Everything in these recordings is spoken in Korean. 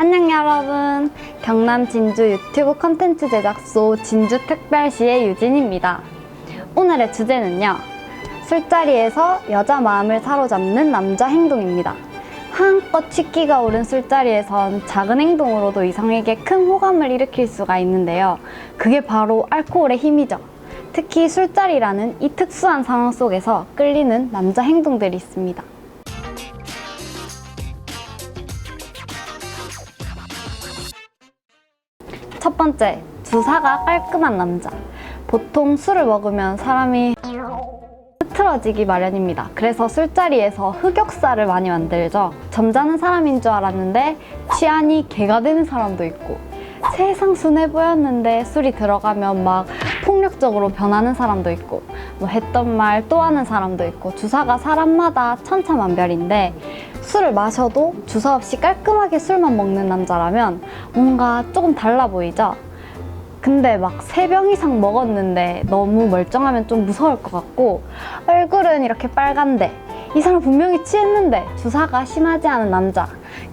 안녕 여러분. 경남 진주 유튜브 컨텐츠 제작소 진주특별시의 유진입니다. 오늘의 주제는요. 술자리에서 여자 마음을 사로잡는 남자 행동입니다. 한껏 취기가 오른 술자리에선 작은 행동으로도 이성에게 큰 호감을 일으킬 수가 있는데요. 그게 바로 알코올의 힘이죠. 특히 술자리라는 이 특수한 상황 속에서 끌리는 남자 행동들이 있습니다. 첫 번째, 주사가 깔끔한 남자. 보통 술을 먹으면 사람이 흐트러지기 마련입니다. 그래서 술자리에서 흑역사를 많이 만들죠. 점잖은 사람인 줄 알았는데 취한이 개가 되는 사람도 있고 세상 순해 보였는데 술이 들어가면 막 폭력적으로 변하는 사람도 있고 뭐 했던 말 또 하는 사람도 있고 주사가 사람마다 천차만별인데 술을 마셔도 주사 없이 깔끔하게 술만 먹는 남자라면 뭔가 조금 달라 보이죠? 근데 막 세 병 이상 먹었는데 너무 멀쩡하면 좀 무서울 것 같고 얼굴은 이렇게 빨간데 이 사람 분명히 취했는데 주사가 심하지 않은 남자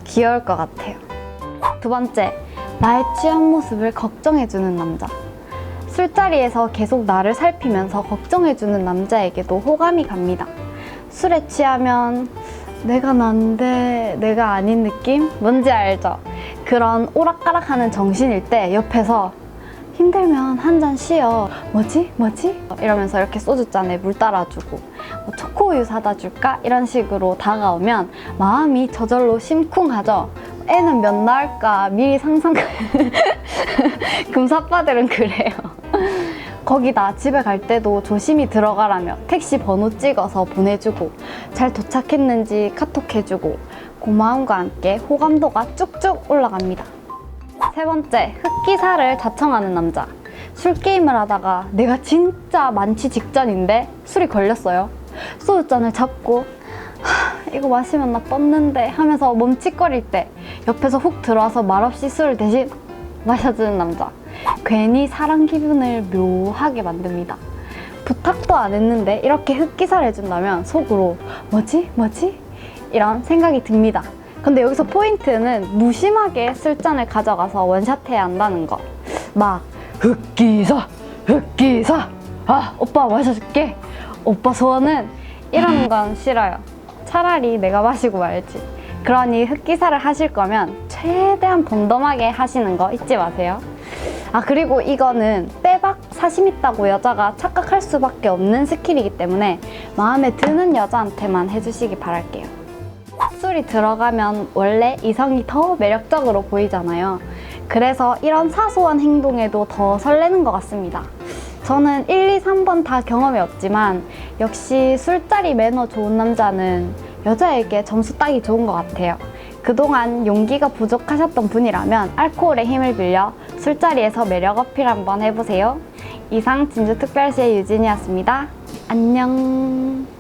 귀여울 것 같아요. 두 번째, 나의 취한 모습을 걱정해주는 남자. 술자리에서 계속 나를 살피면서 걱정해주는 남자에게도 호감이 갑니다. 술에 취하면 내가 난데 내가 아닌 느낌? 뭔지 알죠? 그런 오락가락하는 정신일 때 옆에서 힘들면 한 잔 쉬어. 뭐지? 뭐지? 이러면서 이렇게 소주잔에 물 따라주고 뭐 초코우유 사다 줄까? 이런 식으로 다가오면 마음이 저절로 심쿵하죠. 애는 몇 낳을까 미리 상상 금사빠들은 그래요. 거기다 집에 갈 때도 조심히 들어가라며 택시 번호 찍어서 보내주고 잘 도착했는지 카톡해주고 고마움과 함께 호감도가 쭉쭉 올라갑니다. 세 번째, 흑기사를 자청하는 남자. 술 게임을 하다가 내가 진짜 만취 직전인데 술이 걸렸어요. 소주잔을 잡고 하, 이거 마시면 나 뻗는데 하면서 멈칫거릴 때 옆에서 훅 들어와서 말없이 술을 대신 마셔주는 남자. 괜히 사랑 기분을 묘하게 만듭니다. 부탁도 안 했는데 이렇게 흑기사를 해준다면 속으로 뭐지? 뭐지? 이런 생각이 듭니다. 근데 여기서 포인트는 무심하게 술잔을 가져가서 원샷해야 한다는 거. 막 흑기사, 흑기사. 아 오빠 마셔줄게. 오빠 소원은 이러는 건 싫어요. 차라리 내가 마시고 말지. 그러니 흑기사를 하실 거면 최대한 덤덤하게 하시는 거 잊지 마세요. 아 그리고 이거는 빼박 사심 있다고 여자가 착각할 수밖에 없는 스킬이기 때문에 마음에 드는 여자한테만 해주시기 바랄게요. 술이 들어가면 원래 이성이 더 매력적으로 보이잖아요. 그래서 이런 사소한 행동에도 더 설레는 것 같습니다. 저는 1, 2, 3번 다 경험이 없지만 역시 술자리 매너 좋은 남자는 여자에게 점수 따기 좋은 것 같아요. 그동안 용기가 부족하셨던 분이라면 알코올의 힘을 빌려 술자리에서 매력 어필 한번 해보세요. 이상 진주특별시의 유진이었습니다. 안녕.